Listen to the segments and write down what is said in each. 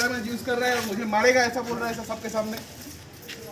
गालियां यूज कर रहा है और मुझे मारेगा ऐसा बोल रहा है ऐसा सबके सामने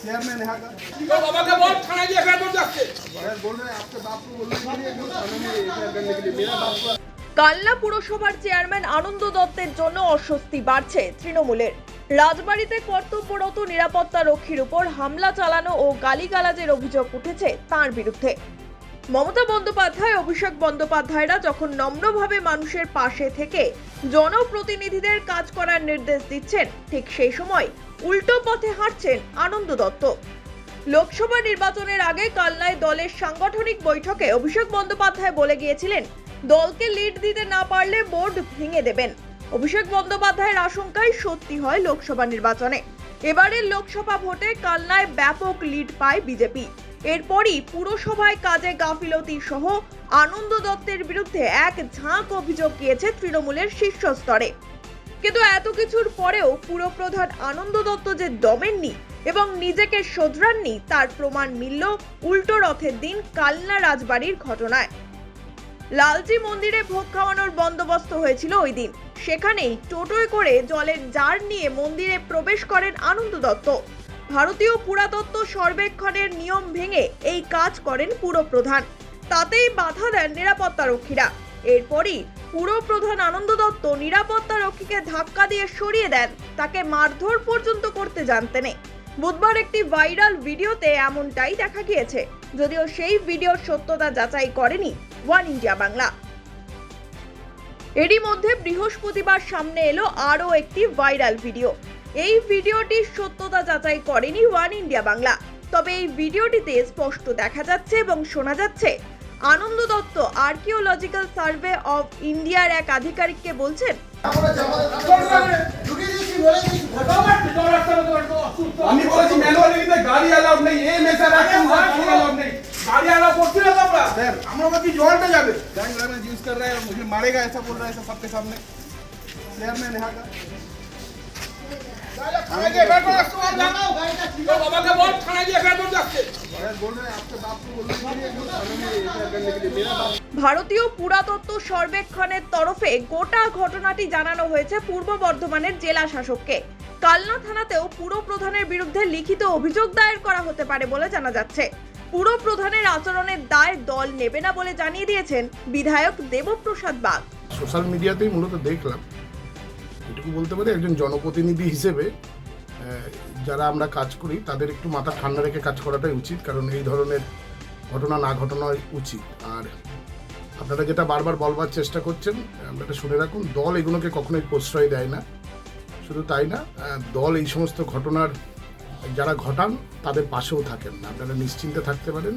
चेयरमैन यहाँ का তোর বাবাকে বল থানায় গিয়ে এখানে তোর যাচ্ছে यार बोल रहे हैं आपके बाप को बोलने के लिए क्यों थाने में एफआईआर करने के लिए मेरा बाप को কালনা পুরসভার চেয়ারম্যান আনন্দ দত্তের জন্য অস্বস্তি বাড়ছে তৃণমূলের রাজবাড়িতে কর্তব্যরত নিরাপত্তা রক্ষীর উপর হামলা চালানো ও গালিগালাজের অভিযোগ উঠেছে তার বিরুদ্ধে মমতা বন্দ্যোপাধ্যায়, অভিষেক বন্দ্যোপাধ্যায়রা যখন নম্রভাবে মানুষের পাশে থেকে জনপ্রতিনিধিদের কাজ করার নির্দেশ দিচ্ছেন, ঠিক সেই সময় উল্টো পথে হাঁটছেন আনন্দ দত্ত। লোকসভা নির্বাচনের আগে কালনায় দলের সাংগঠনিক বৈঠকে অভিষেক বন্দ্যোপাধ্যায় বলে গিয়েছিলেন, দলকে লিড দিতে না পারলে বোর্ড ভেঙে দেবেন। অভিষেক বন্দ্যোপাধ্যায়ের আশঙ্কাই সত্যি হয় লোকসভা নির্বাচনে। এবারের লোকসভা ভোটে কালনায় ব্যাপক লিড পায় বিজেপি। এরপরই পুরসভায় কাজে গাফিলতি সহ আনন্দ দত্তের বিরুদ্ধে এক ঝাঁক অভিযোগ গিয়েছে তৃণমূলের শীর্ষস্তরে। কিন্তু এত কিছুর পরেও পুরপ্রধান আনন্দ দত্ত যে দমেননি এবং নিজেকে শোধরাননি, তার প্রমাণ মিলল উল্টো রথের দিন কালনা রাজবাড়ির ঘটনায়। লালজি মন্দিরে ভোগ খাওয়ানোর বন্দোবস্ত হয়েছিল ওই দিন। সেখানেই টোটোয় করে জলের জার নিয়ে মন্দিরে প্রবেশ করেন আনন্দ দত্ত। ভারতীয় পুরাতত্ত্ব সর্বেক্ষণের নিয়ম ভেঙে এই কাজ করেন পুরপ্রধান। তাতেই বাধা দেন নিরাপত্তা রক্ষীরা এরপরই পুরপ্রধান আনন্দ দত্ত নিরাপত্তা রক্ষীকে ধাক্কা দিয়ে সরিয়ে দেন। তাকে মারধর পর্যন্ত করতে জানতেন বুধবার একটি ভাইরাল ভিডিওতে এমনটাই দেখা গিয়েছে। যদিও সেই ভিডিওর সত্যতা যাচাই করেনি ওয়ান ইন্ডিয়া বাংলা। এরই মধ্যে বৃহস্পতিবার সামনে এলো আরও একটি ভাইরাল ভিডিও। এই ভিডিওটির সত্যতা যাচাই করেনি ওয়ান ইন্ডিয়া বাংলা তবে এই ভিডিওটিতে স্পষ্ট দেখা যাচ্ছে এবং শোনা যাচ্ছে Ananda Dutta archaeological survey of ইন্ডিয়ার এক আধিকারিককে বলছেন আমি বলেছি ম্যানুয়াল লিখতে গাড়ি অ্যালাউড নেই এই মেসা রাখুন গাড়ি অ্যালাউড নেই গাড়ি আলাও করছি না তোমরা सर আমরা বলছি জলটা যাবে गैंग गालियां यूज कर रहा है और मुझे मारेगा ऐसा बोल रहा है ऐसा सबके सामने चेयरमैन यहाँ का থানায় গিয়ে বের করে আসতে বল তোর বাবাকে বল থানায় গিয়ে এখানে তোর যাচ্ছে यार बोल रहे हैं आपके बाप को बोलने के लिए क्यों थाने में एफआईआर करने के लिए मेरा बाप ভারতীয় পুরাতত্ত্ব সর্বেক্ষণের তরফে গোটা ঘটনাটি জানানো হয়েছে পূর্ব বর্ধমানের জেলা শাসককে। কালনা থানাতেও পুরো প্রধানের বিরুদ্ধে লিখিত অভিযোগ দায়ের করা হতে পারে বলে জানা যাচ্ছে। পুরো প্রধানের আচরণের দায় দল নেবে না বলে জানিয়ে দিয়েছেন বিধায়ক দেবপ্রসাদ বাগ। সোশ্যাল মিডিয়াতেই মূলত দেখলাম এটুকু বলতে পারি একজন জনপ্রতিনিধি হিসেবে যারা আমরা কাজ করি, তাদের একটু মাথা ঠান্ডা রেখে কাজ করাটাই উচিত, কারণ এই ধরনের ঘটনা না ঘটানোই উচিত। আর আপনারা যেটা বারবার বলবার চেষ্টা করছেন, আপনারা শুনে রাখুন, দল এগুলোকে কখনোই প্রশ্রয় দেয় না। শুধু তাই না দল এই সমস্ত ঘটনার যারা ঘটান, তাদের পাশেও থাকেন না। আপনারা নিশ্চিন্তে থাকতে পারেন।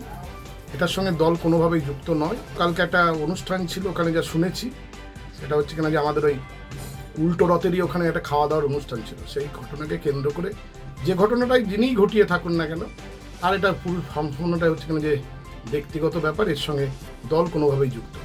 এটার সঙ্গে দল কোনোভাবেই যুক্ত নয়। কালকে একটা অনুষ্ঠান ছিল, ওখানে যা শুনেছি, সেটা হচ্ছে কিনা যে আমাদের ওই উল্টো রথেরই ওখানে একটা খাওয়া দাওয়ার অনুষ্ঠান ছিল। সেই ঘটনাকে কেন্দ্র করে যে ঘটনাটাই যিনিই ঘটিয়ে থাকুন না কেন, আর এটা পুরো সম্পূর্ণটাই হচ্ছে যে ব্যক্তিগত ব্যাপার, এর সঙ্গে দল কোনোভাবেই যুক্ত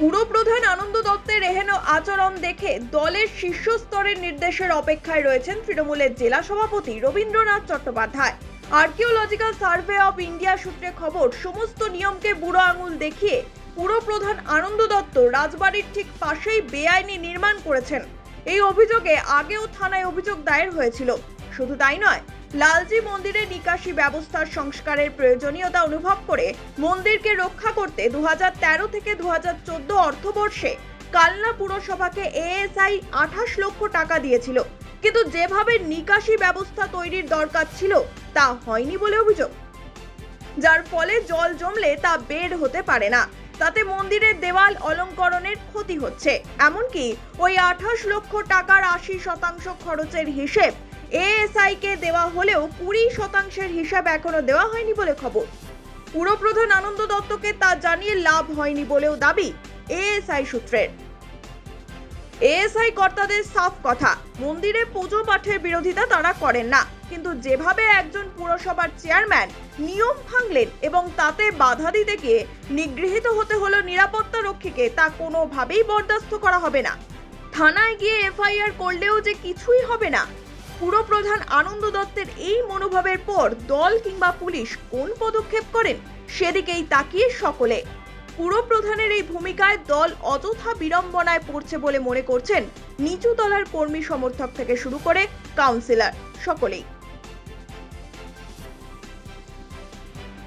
পুরপ্রধান আনন্দ দত্তের এহেন আচরণ দেখে দলের শীর্ষ স্তরের নির্দেশের অপেক্ষায় রয়েছেন তৃণমূলের জেলা সভাপতি Rabindranath Chattopadhyay. Archaeological survey of India সূত্রে খবর, সমস্ত নিয়মকে বুড়ো আঙুল দেখিয়ে পুরপ্রধান আনন্দ দত্ত রাজবাড়ির ঠিক পাশেই বেআইনি নির্মাণ করেছেন। এই অভিযোগে আগেও থানায় অভিযোগ দায়ের হয়েছিল। শুধু তাই নয়, লালজি মন্দিরে নিকাশি ব্যবস্থার সংস্কারের প্রয়োজনীয়তা অনুভব করে মন্দিরকে রক্ষা করতে দু হাজার তেরো থেকে দু হাজার চোদ্দ অর্থবর্ষে কালনা পুরসভাকে এএসআই আঠাশ লক্ষ টাকা দিয়েছিল। কিন্তু যেভাবে নিকাশি ব্যবস্থা তৈরির দরকার ছিল, তা হয়নি বলে অভিযোগ। যার ফলে জল জমলে তা বের হতে পারে না। তাতে মন্দিরের দেওয়াল অলঙ্করণের ক্ষতি হচ্ছে। এমনকি ওই আঠাশ লক্ষ টাকার আশি শতাংশ খরচের হিসেব এএসআই কে দেওয়া হলেও কুড়ি শতাংশের হিসাব এখনও দেওয়া হয়নি বলে খবর। পুরপ্রধান আনন্দ দত্তকে তা জানিয়ে লাভ হয়নি বলেও দাবি এএসআই সূত্রের। এএসআই কর্তাদের সাফ কথা, মন্দিরে পুজো পাঠের বিরোধিতা তারা করেন না। কিন্তু যেভাবে একজন পুরসভার চেয়ারম্যান নিয়ম ভাঙলেন এবং তাতে বাধা দিতে গিয়ে নিগৃহীত হতে হলো নিরাপত্তা রক্ষীকে, তা কোনোভাবেই বরদাস্ত করা হবে না। থানায় গিয়ে এফআইআর করলেও যে কিছুই হবে না। পুরপ্রধান আনন্দ দত্তের এই মনোভাবের পর দল কিংবা পুলিশ কোন পদক্ষেপ করেন সেদিকেই তাকিয়ে সকলে। পুরপ্রধানের এই ভূমিকায় দল অযথা বিড়ম্বনায় পড়ছে বলে মনে করছেন নিচু তলার কর্মী সমর্থক থেকে শুরু করে কাউন্সিলর সকলেই।